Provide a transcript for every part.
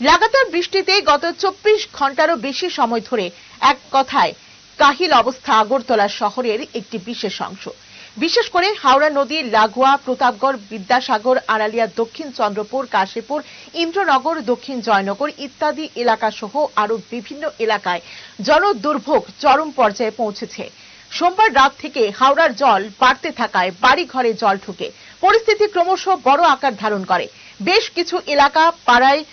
লাগাতার বৃষ্টিতে গত চব্বিশ ঘন্টারও বেশি সময় ধরে এক কথায় কাহিল অবস্থা আগরতলা শহরের একটি বিশেষ অংশ। বিশেষ করে হাওড়া নদীর লাগোয়া, প্রতাপগড়, বিদ্যাসাগর, আড়ালিয়া, দক্ষিণ চন্দ্রপুর, কাশীপুর, ইন্দ্রনগর, দক্ষিণ জয়নগর ইত্যাদি এলাকা সহ আরও বিভিন্ন এলাকায় জনদুর্ভোগ চরম পর্যায়ে পৌঁছেছে। সোমবার রাত থেকে হাওড়ার জল বাড়তে থাকায় বাড়ি ঘরে জল ঢুকে। পরিস্থিতি ক্রমশ বড় আকার ধারণ করে। বেশ কিছু এলাকা, পাড়ায়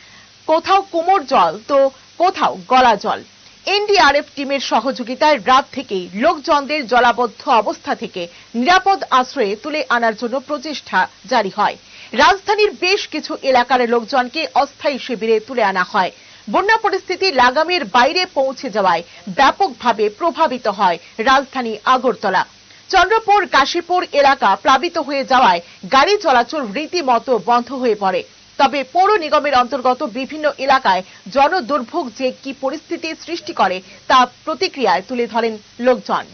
কোথাও কোমর জল, তো কোথাও গলা জল। এনডিআরএফ টিমের সহযোগিতায় রাত থেকেই লোকজনদের জলাবদ্ধ অবস্থা থেকে নিরাপদ আশ্রয়ে তুলে আনার জন্য প্রচেষ্টা জারি হয়। রাজধানীর বেশ কিছু এলাকার লোকজনকে অস্থায়ী শিবিরে তুলে আনা হয়। বন্যা পরিস্থিতি লাগামের বাইরে পৌঁছে যাওয়ায় ব্যাপকভাবে প্রভাবিত হয় রাজধানী আগরতলা। চন্দ্রপুর, কাশীপুর এলাকা প্লাবিত হয়ে যাওয়ায় গাড়ি চলাচল রীতিমতো বন্ধ হয়ে পড়ে। তবে পৌর নিগমের অন্তর্গত বিভিন্ন এলাকায় জনদুর্ভোগ যে কি পরিস্থিতি সৃষ্টি করে তা প্রতিক্রিয়ায় তুলে ধরেন লোকজন।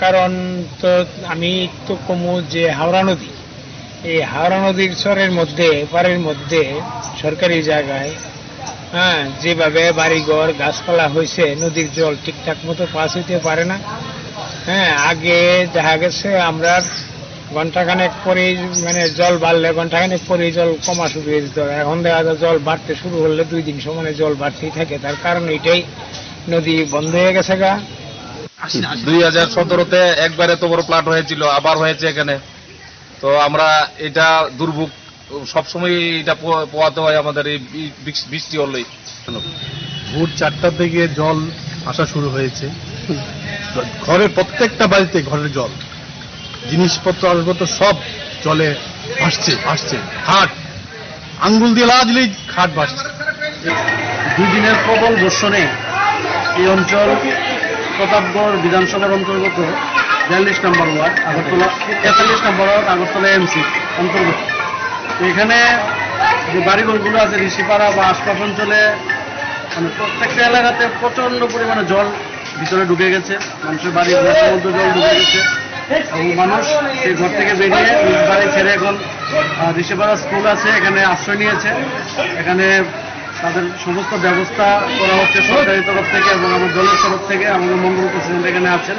কারণ তো আমি তো কমু যে হাওড়া নদী। এই হাওড়া নদীর চরের মধ্যে, পাড়ের মধ্যে সরকারি জায়গায় হ্যাঁ যেভাবে বাড়িঘর, গাছপালা হয়েছে নদীর জল ঠিকঠাক মতো পাস হইতে পারে না। হ্যাঁ আগে দেখা গেছে আমরা ঘন্টাখানেক পরেই মানে জল বাড়লে ঘন্টাখানেক পরেই জল কমা শুরু হয়ে যেত। এখন দেখা যায় জল বাড়তে শুরু হলে দুই দিন সমানে জল বাড়তেই থাকে। তার কারণ এটাই নদী বন্ধ হয়ে গেছে গা। দুই হাজার সতেরোতে একবার এত বড় প্লাট হয়েছিল আবার হয়েছে এখানে। তো আমরা এটা দুর্ভোগ সবসময় এটা পোয়াতে হয় আমাদের এই বৃষ্টি হলেই। ভোর চারটা থেকে জল আসা শুরু হয়েছে। ঘরের প্রত্যেকটা বাড়িতে ঘরের জল। জিনিসপত্র আসপত্র সব জলে ভাসছে ভাসছে। খাট। আঙ্গুল দিয়ে লাজলেই খাট ভাসছে। দুই দিনের প্রবল বর্ষণে এই অঞ্চল, প্রতাপগড় বিধানসভার অন্তর্গত বিয়াল্লিশ নম্বর ওয়ার্ড, আগরতলা, তেতাল্লিশ নম্বর ওয়ার্ড, আগরতলা এমসি অন্তর্গত। এখানে যে বাড়িঘরগুলো আছে, ঋষিপাড়া বা আশপাশ অঞ্চলে মানে প্রত্যেকটা এলাকাতে প্রচণ্ড পরিমাণে জল ভিতরে ঢুকে গেছে। মানুষের বাড়ি মধ্যে জল ঢুকে গেছে। মানুষ সেই ঘর থেকে বেরিয়ে বাড়ি ছেড়ে এখন ঋষিপাড়া স্কুল আছে, এখানে আশ্রয় নিয়েছে। এখানে তাদের সমস্ত ব্যবস্থা করা হচ্ছে সরকারি তরফ থেকে এবং আমার দলের তরফ থেকে, আমাদের মঙ্গল প্রেসিডেন্ট এখানে আছেন।